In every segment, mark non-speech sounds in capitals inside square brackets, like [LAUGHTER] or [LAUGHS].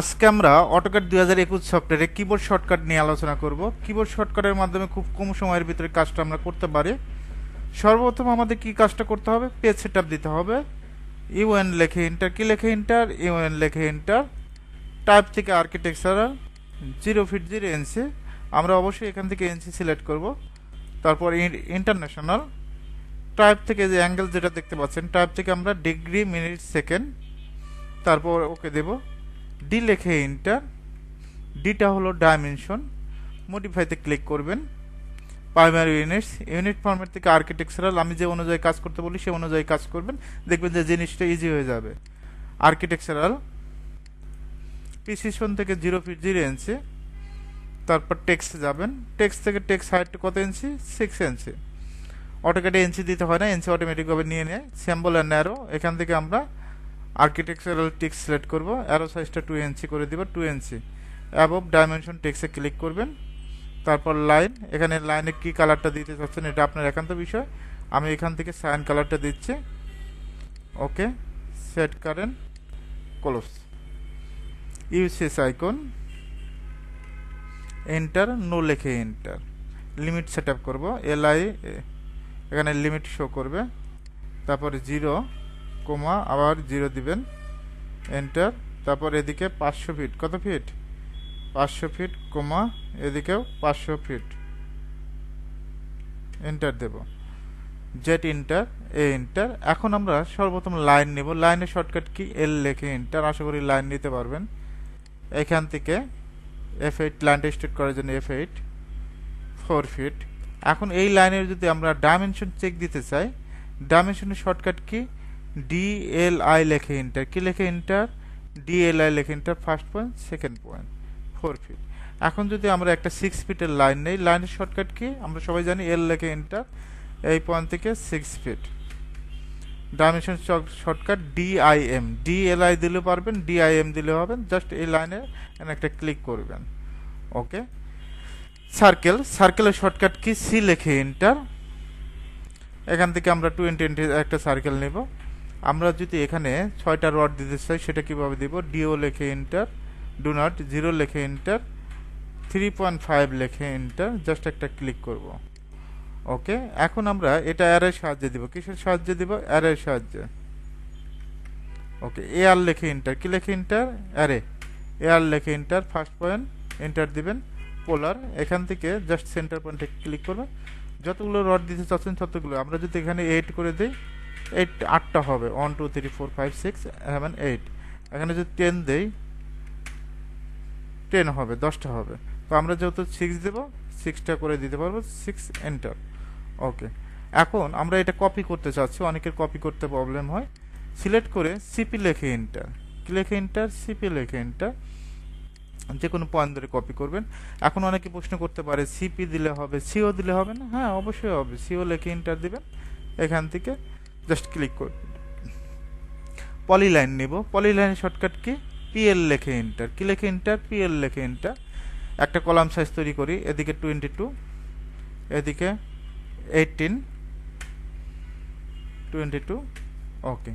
আজকে আমরা অটোক্যাড দুই হাজার একুশ সফটওয়্যারে কিবোর্ড শর্টকাট নিয়ে আলোচনা করব। কিবোর্ড শর্টকাটের মাধ্যমে খুব কম সময়ের ভিতরে কাজটা আমরা করতে পারি। সর্বপ্রথম আমাদের কি কাজটা করতে হবে? পেজ সেট দিতে হবে। ইউএন লেখে ইন্টার কি লেখে ইন্টার ইউএন লেখে ইন্টার টাইপ থেকে architectural zero feet zero NC আমরা অবশ্যই এখান থেকে এনসি সিলেক্ট করব। তারপর ইন্টারন্যাশনাল টাইপ থেকে যে অ্যাঙ্গেল যেটা দেখতে পাচ্ছেন টাইপ থেকে আমরা ডিগ্রি মিনিট সেকেন্ড তারপর ওকে দেব। ডি লেখে ইন্টার ডিটা হলো ডাইমেনশন মডিফাইতে ক্লিক করবেন। প্রাইমারি ইউনিটস ইউনিট ফর্মেট থেকে আর্কিটেকচারাল আমি যে অনুযায়ী কাজ করতে বলি সে অনুযায়ী কাজ করবেন। দেখবেন যে জিনিসটা ইজি হয়ে যাবে। আর্কিটেকচারাল প্রিসিশন থেকে জিরো ফিট জিরো ইঞ্চি তারপর টেক্সট যাবেন। টেক্সট থেকে টেক্সট হাইট কত ইঞ্চি সিক্স ইঞ্চি অটোকেটে ইঞ্চি দিতে হয় না ইঞ্চি অটোমেটিকভাবে নিয়ে নেয়। স্যাম্বল অ্যান্ড অ্যারো এখান থেকে আমরা আর্কিটেকচারাল টেক্সট সিলেক্ট করব অ্যারো সাইজটা টু ইঞ্চি করে দিব টু ইঞ্চি অ্যাবভ ডাইমেনশন টেক্সে ক্লিক করবেন। তারপর লাইন এখানে লাইনে কি কালারটা দিতে চাচ্ছেন এটা আপনার একান্ত বিষয়। আমি এখান থেকে সাইন কালারটা দিচ্ছি। Okay set current close UCS icon enter no লেখে এন্টার লিমিট সেট আপ করব এলআই এখানে লিমিট শো করবে। তারপর জিরো কোমা, আবার জিরো দিবেন এন্টার তারপর এদিকে পাঁচশো ফিট কত ফিট পাঁচশো ফিট কোমা, এদিকেও পাঁচশো ফিট এন্টার দেব। জেট ইন্টার এ ইন্টার এখন আমরা সর্বপ্রথম লাইন নেব। লাইনের শর্টকাট কি? এল লেখে ইন্টার আশা করি লাইন নিতে পারবেন। এখান থেকে এফ এইট লাইন স্টেট করার জন্য এফ এইট ফোর ফিট এখন এই লাইনের যদি আমরা ডাইমেনশন চেক দিতে চাই ডাইমেনশনের শর্টকাট কি? ডিএলআই লেখে ইন্টার কি লেখে ইন্টার ডিএলআই লেখে enter first point second point four feet এখন যদি আমরা একটা সিক্স ফিটের লাইন নেই লাইনের শর্টকাট কি? আমরা সবাই জানি এল লেখে ইন্টার এই পয়েন্ট থেকে six feet dimension shortcut DIM DLI দিলে পারবেন ডিআইএম দিলে হবেন জাস্ট এই লাইনে একটা ক্লিক করবেন। ওকে সার্কেল সার্কেলের শর্টকাট কি? সি লেখে ইন্টার এখান থেকে আমরা টোয়েন্টি একটা সার্কেল নেব। আমরা যদি এখানে ছয়টা রড দিতে চাই, সেটা কীভাবে দিব? ডিও লেখে ইন্টার ডু নট জিরো লেখে ইন্টার থ্রি পয়েন্ট ফাইভ লেখে ইন্টার জাস্ট একটা ক্লিক করব। ওকে এখন আমরা এটা অ্যারের সাহায্যে দিব। কিসের সাহায্যে দিব? অ্যারের সাহায্যে। ওকে এ আর লেখে ইন্টার কি লেখে ইন্টার অ্যারে এ আর লেখে ইন্টার ফার্স্ট পয়েন্ট এন্টার দিবেন পোলার এখান থেকে জাস্ট সেন্টার পয়েন্টে ক্লিক করবেন। যতগুলো রড দিতে চাচ্ছেন ততগুলো। আমরা যদি এখানে এইট করে দিই এইট, আটটা হবে। One two three four five six seven eight এখানে যদি টেন দেই টেন হবে, দশটা হবে। তো আমরা যেহেতু সিক্স দেবো সিক্সটা করে দিতে পারব সিক্স এন্টার ওকে এখন আমরা এটা কপি করতে চাচ্ছি, অনেকের কপি করতে প্রবলেম হয়। সিলেক্ট করে সিপি লেখে এন্টার লেখে এন্টার সিপি লেখে এন্টার যে কোনো পয়েন্ট ধরে কপি করবেন। এখন অনেকে প্রশ্ন করতে পারে সিপি দিলে হবে সিও দিলে হবে না? হ্যাঁ অবশ্যই হবে। সিও লেখে এন্টার দিবেন। এখান থেকে জাস্ট ক্লিক করবেন পলিলাইন নেব। পলিলাইনের শর্টকাট কি? পিএল লেখে এন্টার কি লেখে এন্টার পিএল লেখে এন্টার একটা কলাম সাইজ তৈরি করি। এদিকে টোয়েন্টি টু এদিকে eighteen twenty two okay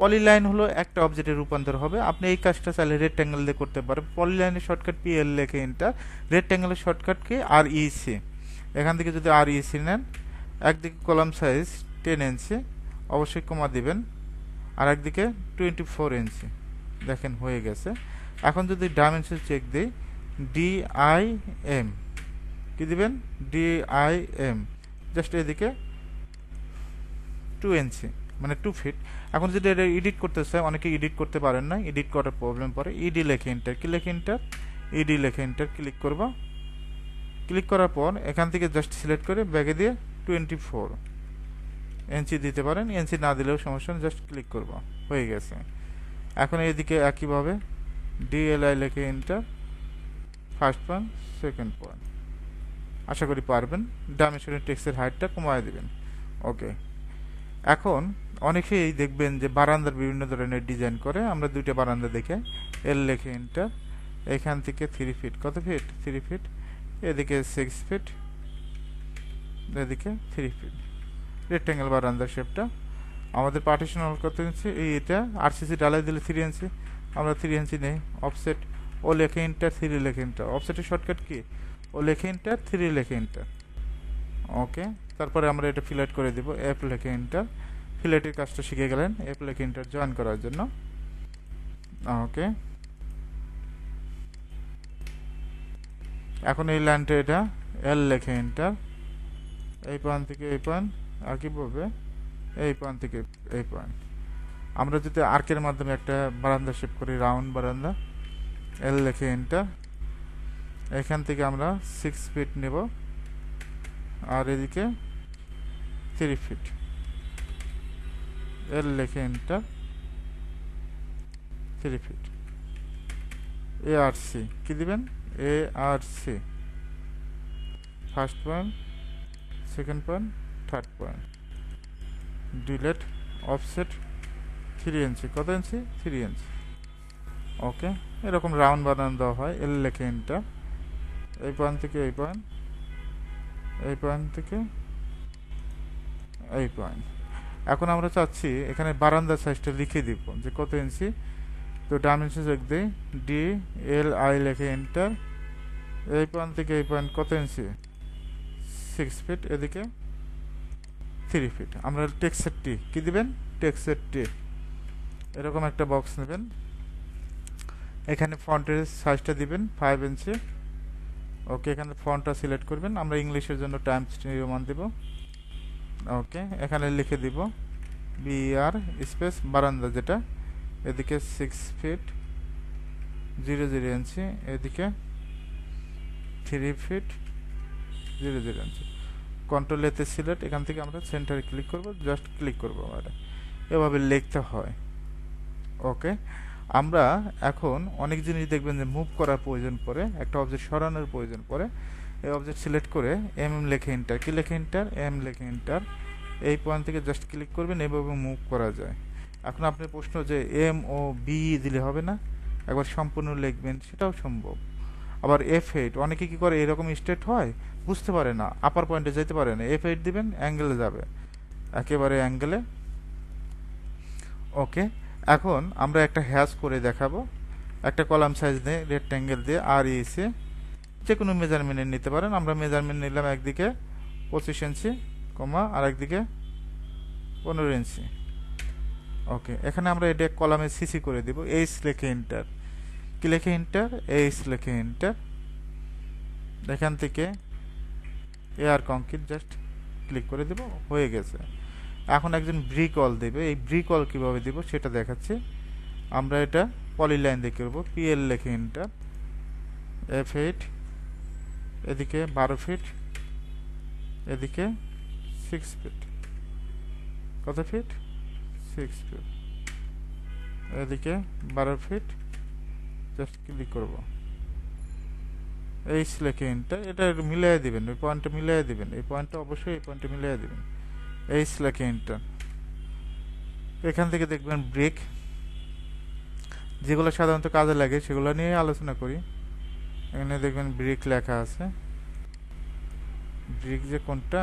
polyline হলো একটা অবজেক্টের রূপান্তর হবে। আপনি এই কাজটা চাইলে রেক্ট্যাঙ্গেল দিয়ে করতে পারেন। পলিলাইনের শর্টকাট পি এল লেখে এন্টার রেক্ট্যাঙ্গেলের শর্টকাট কি? আর ইসি এখান থেকে যদি আর ইসি নেন, একদিকে কলাম সাইজ টেন ইঞ্চি অবশ্যই কমা দিবেন। আর একদিকে টোয়েন্টি ফোর ইঞ্চি দেখেন হয়ে গেছে। এখন যদি ডাইমেনশন চেক দিই ডিআইএম কি দিবেন? ডিআইএম জাস্ট এদিকে টু ইঞ্চি মানে টু ফিট এখন যদি এটা এডিট করতে চাই, অনেকে এডিট করতে পারেন না এডিট করার প্রবলেম পড়ে। ইডি লেখে ইন্টার কি লেখে ইন্টার ইডি লেখে ইন্টার ক্লিক করব। ক্লিক করার পর এখান থেকে জাস্ট সিলেক্ট করে ব্যাগে দিয়ে টোয়েন্টি ফোর এনসি দিতে পারেন এনসি না দিলেও সমস্যা জাস্ট ক্লিক করব। হয়ে গেছে। এখন এদিকে একইভাবে ডিএলআই লেখে enter first point second point আশা করি পারবেন। ডাইমেনশনের টেক্সের হাইটটা কমায় দেবেন। ওকে এখন অনেকেই দেখবেন যে বারান্দার বিভিন্ন ধরনের ডিজাইন করে। আমরা দুইটা বারান্দা দেখে এল লেখে ইন্টার এখান থেকে থ্রি ফিট কত ফিট থ্রি ফিট এদিকে সিক্স ফিট এদিকে থ্রি ফিট রেক্ট্যাঙ্গেল বারান্দার শেপটা আমাদের পার্টিশন হল কত ইঞ্চি এই এটা আরসিসি ডালাই দিলে থ্রি ইঞ্চি আমরা থ্রি ইঞ্চি নেই। অফসেট ও লেখে ইন্টার থ্রি লেখে ইন্টার অফসেটের শর্টকাট কি? ও লেখে ইন্টার থ্রি লেখে ইন্টার ওকে তারপরে আমরা এটা ফিলেট করে দেবো। এফ লেখে ইন্টার ফিলেটের কাজটা শিখে গেলেন। এফ লেখে ইন্টার জয়েন করার জন্য। ওকে এখন এই লাইনটা এটা এল লেখে ইন্টার এই পান থেকে এই পয়েন্ট আর কি বলবে, এই পয়েন্ট থেকে এই পয়েন্ট আমরা যদি আর্কের মাধ্যমে একটা বারান্দা শেপ করি রাউন্ড বারান্দা এল লেখে এন্টার এখান থেকে আমরা সিক্স ফিট নেব, আর এদিকে থ্রি ফিট এল লেখে enter three feet A R C কি দিবেন? A R C first point second point third point. Delete offset three inch কত ইঞ্চি থ্রি ইঞ্চি ওকে এরকম রাউন্ড বানানো দেওয়া হয় এল লেখে ইনটা এই পয়েন্ট থেকে এই পয়েন্ট এই পয়েন্ট থেকে এই পয়েন্ট এখন আমরা চাচ্ছি, এখানে বারান্দার সাইজটা লিখে দিব, যে কত ইঞ্চি তো ডাইমেনশন লিখ দিই ডি এল আই লেখে এন্টার এই পয়েন্ট থেকে এই পয়েন্ট কত ইঞ্চি সিক্স ফিট এদিকে। থ্রি ফিট আমরা টেক্সের টি কী দিবেন? টেক্সের টি এরকম একটা বক্স নেবেন। এখানে ফন্টের সাইজটা দিবেন ফাইভ ইঞ্চি ওকে এখানে ফন্টটা সিলেক্ট করবেন। আমরা ইংলিশের জন্য টাইমস নির্মাণ দেব। ওকে এখানে লিখে দিব বিআর স্পেস বারান্দা যেটা। এদিকে six feet zero zero inch এদিকে three feet zero zero inch control এতে সিলেক্ট এখান থেকে আমরা সেন্টারে ক্লিক করব জাস্ট ক্লিক করব আমরা। এভাবে লিখতে হয়। ওকে আমরা এখন অনেক জিনিস দেখবেন যে মুভ করার প্রয়োজন পড়ে, একটা অবজেক্ট সরানোর প্রয়োজন পড়ে। এই অবজেক্ট সিলেক্ট করে এম এম লেখে ইন্টার কি লেখে ইন্টার এম লেখে ইন্টার এই পয়েন্ট থেকে জাস্ট ক্লিক করবেন, এভাবে মুভ করা যায়। এখন আপনার প্রশ্ন যে এম ও বি দিলে হবে না? একবার সম্পূর্ণ লিখবেন, সেটাও সম্ভব। আবার এফ এইট অনেকে কী করে এরকম স্টেট হয়? বুঝতে পারে না আপার পয়েন্টে যেতে পারে না এফ এইট দিবেন অ্যাঙ্গেলে যাবে। একেবারে অ্যাঙ্গেলে ওকে এখন আমরা একটা হ্যাশ করে দেখাবো। একটা কলাম সাইজ দিয়ে রেক্ট্যাঙ্গেল দিয়ে আর এসে যে কোনো মেজারমেন্ট নিতে পারেন। আমরা মেজারমেন্ট নিলাম একদিকে পঁচিশ ইঞ্চি, কমা আর একদিকে পনেরো ইঞ্চি। ওকে এখানে আমরা এটা কলামে সিসি করে দিব। এইচ লেখে ইন্টার কি লেখে ইন্টার এইচ লেখে ইন্টার এখান থেকে এয়ার কংক্রিট জাস্ট ক্লিক করে দেব, হয়ে গেছে। এখন একজন ব্রিক অল দেবে, এই ব্রিক অল কীভাবে দিব সেটা দেখাচ্ছি। আমরা এটা পলিলাইন দিয়ে করব পিএল লেখে ইন্টার এফ এইট এদিকে বারো ফিট এদিকে সিক্স ফিট কত ফিট সিক্স ফিট এদিকে বারো ফিট জাস্ট ক্লিক করব। এই লেখে ইন্টার এটা মিলিয়ে দিবেন, ওই পয়েন্টটা মিলিয়ে দিবেন, এই পয়েন্টটা অবশ্যই এই পয়েন্টটা মিলিয়ে দিবেন, এই লেখে ইন্টার এখান থেকে দেখবেন ব্রেক যেগুলো সাধারণত কাজে লাগে, সেগুলো নিয়ে আলোচনা করি। এখানে দেখবেন ব্রিক লেখা আছে। ব্রিক যে কোনটা?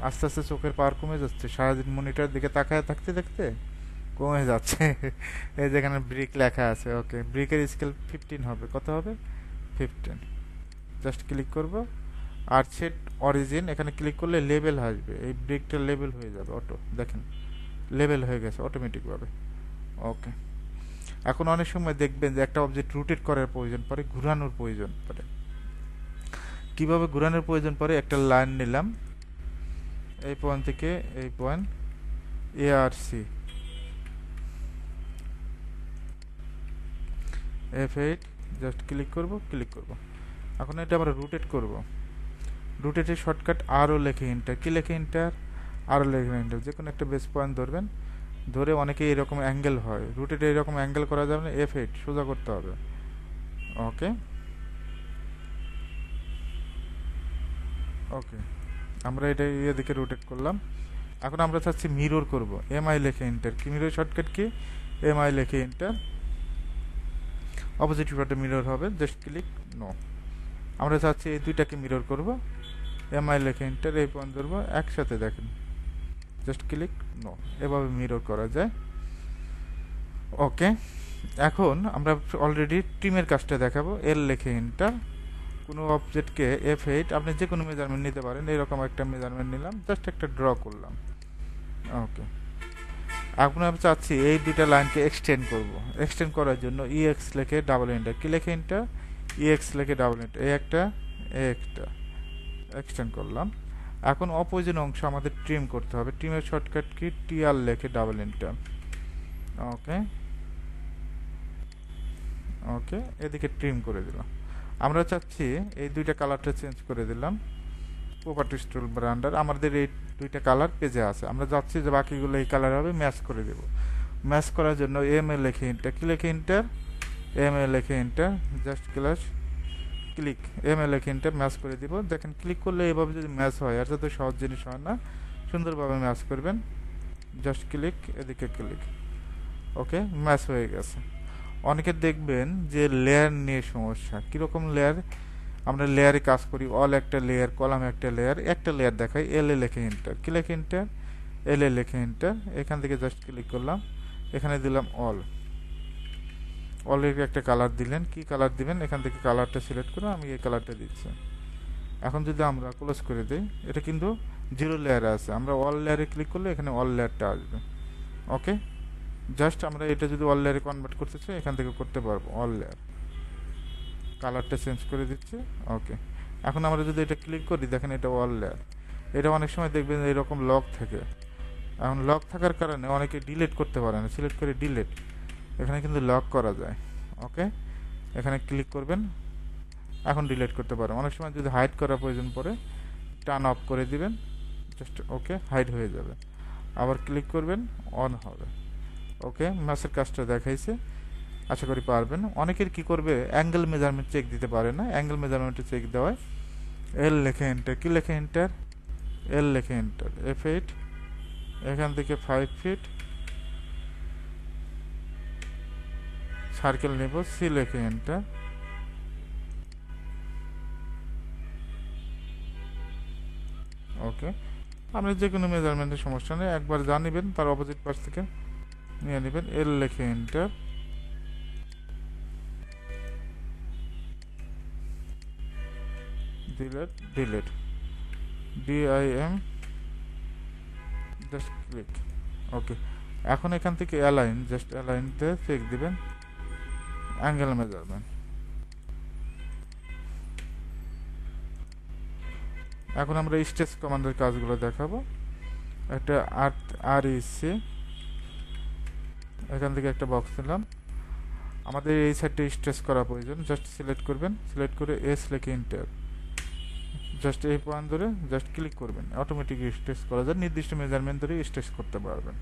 আস্তে আস্তে চোখের পাওয়ার কমে যাচ্ছে, সারাদিন মনিটর দিকে তাকায় থাকতে থাকতে কমে যাচ্ছে। [LAUGHS] এই যেখানে ব্রিক লেখা আছে ওকে ব্রিকের স্কেল ফিফটিন হবে, কত হবে? ফিফটিন জাস্ট ক্লিক করব। আর সেট অরিজিন এখানে ক্লিক করলে লেবেল আসবে। এই ব্রিকটা লেবেল হয়ে যাবে অটো দেখেন লেবেল হয়ে গেছে অটোমেটিকভাবে ওকে এখন অনেক সময় দেখবেন যে একটা অবজেক্ট রুটেট করার প্রয়োজন পড়ে, ঘুরানোর প্রয়োজন পড়ে। কীভাবে ঘুরানোর প্রয়োজন পড়ে? একটা লাইন নিলাম। এই পয়েন্ট থেকে এই point A R C F eight just click করব ক্লিক করব। এখন এটা আমরা রুটেট করব। রুটেটের শর্টকাট আরও লেখে ইন্টার কি লেখে ইন্টার আরও লেখে ইন্টার যে কোনো একটা বেস পয়েন্ট ধরবেন। ধরে অনেকে এরকম অ্যাঙ্গেল হয়। রুটেটে এরকম অ্যাঙ্গেল করা যাবে না। এফ এইট সোজা করতে হবে। ওকে ওকে আমরা এটা ইয়ে দিকে রোটেট করলাম। এখন আমরা চাচ্ছি মিরর করব। এমআই লেখে এন্টার কি মিরর শর্টকাট কি? এমআই লেখে এন্টার অপোজিট পার্টে মিরর হবে। জাস্ট ক্লিক নো আমরা চাচ্ছি এই দুইটাকে মিরর করব। এমআই লেখে এন্টার এই পয়েন্ট ধরবো। একসাথে দেখেন। জাস্ট ক্লিক নো এভাবে মিরর করা যায়। ওকে এখন আমরা অলরেডি টিমের কাজটা দেখাবো। এল লেখে এন্টার কোনো অবজেক্টকে এফ এইট আপনি যে কোনো মেজারমেন্ট নিতে পারেন। এরকম একটা মেজারমেন্ট নিলাম। জাস্ট একটা ড্র করলাম। ওকে এখন আমি চাচ্ছি এই দুইটা লাইনকে এক্সটেন্ড করব। এক্সটেন্ড করার জন্য ইএক্স লেখে ডাবল এন্টার কি লেখে এন্টার ইএক্স লেখে ডাবল এন্টার এই একটা এই একটা। এক্সটেন্ড করলাম। এখন অপোজিট অংশ আমাদের ট্রিম করতে হবে। ট্রিমের শর্টকাট কি? টিআর লেখে ডাবল এন্টার ওকে ওকে এদিকে ট্রিম করে দিলাম। আমরা চাচ্ছি এই দুইটা কালারটা চেঞ্জ করে দিলাম। প্রপার্টি স্টুল ব্র্যান্ডার আমাদের এই দুইটা কালার পেজে আছে। আমরা যাচ্ছি যে বাকিগুলো এই কালার হবে ম্যাচ করে দেব। ম্যাচ করার জন্য এম এ লেখে ইন্টার কি লেখে ইন্টার এম এ লেখে enter just class click M A লেখে ইন্টার ম্যাচ করে দিব। দেখেন ক্লিক করলে এইভাবে যদি ম্যাচ হয়, আর তো সহজ জিনিস হয় না, সুন্দরভাবে ম্যাচ করবেন। জাস্ট ক্লিক এদিকে ক্লিক ওকে ম্যাচ হয়ে গেছে। অনেকে দেখবেন যে লেয়ার নিয়ে সমস্যা। কীরকম লেয়ার আমরা লেয়ারে কাজ করি অল একটা লেয়ার কলাম একটা লেয়ার একটা লেয়ার দেখাই এল এ লেখে ইন্টার কি লেখে ইন্টার এল এ লেখে ইন্টার এখান থেকে জাস্ট ক্লিক করলাম। এখানে দিলাম অল অলের একটা কালার দিলেন। কি কালার দিবেন? এখান থেকে কালারটা সিলেক্ট করে আমি এই কালারটা দিচ্ছি। এখন যদি আমরা ক্লোজ করে দিই, এটা কিন্তু জিরো লেয়ারে আছে। আমরা অল লেয়ারে ক্লিক করলে এখানে অল লেয়ারটা আসবে। ওকে জাস্ট আমরা এটা যদি অল লেয়ারে কনভার্ট করতে চাই, এখান থেকে করতে পারব অল লেয়ার কালারটা চেঞ্জ করে দিচ্ছি। ওকে এখন আমরা যদি এটা ক্লিক করি, দেখেন এটা ওয়াল লেয়ার এটা অনেক সময় দেখবেন এরকম লক থাকে। এখন লক থাকার কারণে অনেকে ডিলেট করতে পারে না। সিলেক্ট করে ডিলেট এখানে কিন্তু লক করা যায়। ওকে এখানে ক্লিক করবেন। এখন ডিলেট করতে পারেন। অনেক সময় যদি হাইড করার প্রয়োজন পড়ে টার্ন অফ করে দিবেন। জাস্ট ওকে হাইড হয়ে যাবে। আবার ক্লিক করবেন অন হবে। ওকে ম্যাচের কাজটা দেখাইছে। আশা করি পারবেন। অনেকের কি করবে? অ্যাঙ্গেল মেজারমেন্ট চেক দিতে পারে না। অ্যাঙ্গেল মেজারমেন্টে চেক দেওয়ায় এল লেখে এন্টার কি লেখে এন্টার এল লেখে এন্টার এফ এইট এখান থেকে ফাইভ ফিট সার্কেল নেব। সি লেখে এন্টার ওকে আপনি যে কোনো মেজারমেন্টের সমস্যা নেই। একবার জানিবেন তার অপোজিট পাশ থেকে নিয়ে নেবেন। এল লেখে enter delete delete DIM just click okay এখন এখান থেকে অ্যালাইন জাস্ট অ্যালাইনতে চেক দিবেন অ্যাঙ্গেল মেজারমেন্ট এখন আমরা স্টেজ কমান্ডের কাজগুলো দেখাবো। একটা আর আর ইসি এখান থেকে একটা বক্স নিলাম। আমাদের এই সাইডটা স্ট্রেস করা প্রয়োজন। জাস্ট সিলেক্ট করবেন। সিলেক্ট করে এস লেখে ইন্টার জাস্ট এই পয়েন্ট ধরে জাস্ট ক্লিক করবেন। অটোমেটিক স্ট্রেস করা যায় নির্দিষ্ট মেজারমেন্ট ধরে স্ট্রেস করতে পারবেন।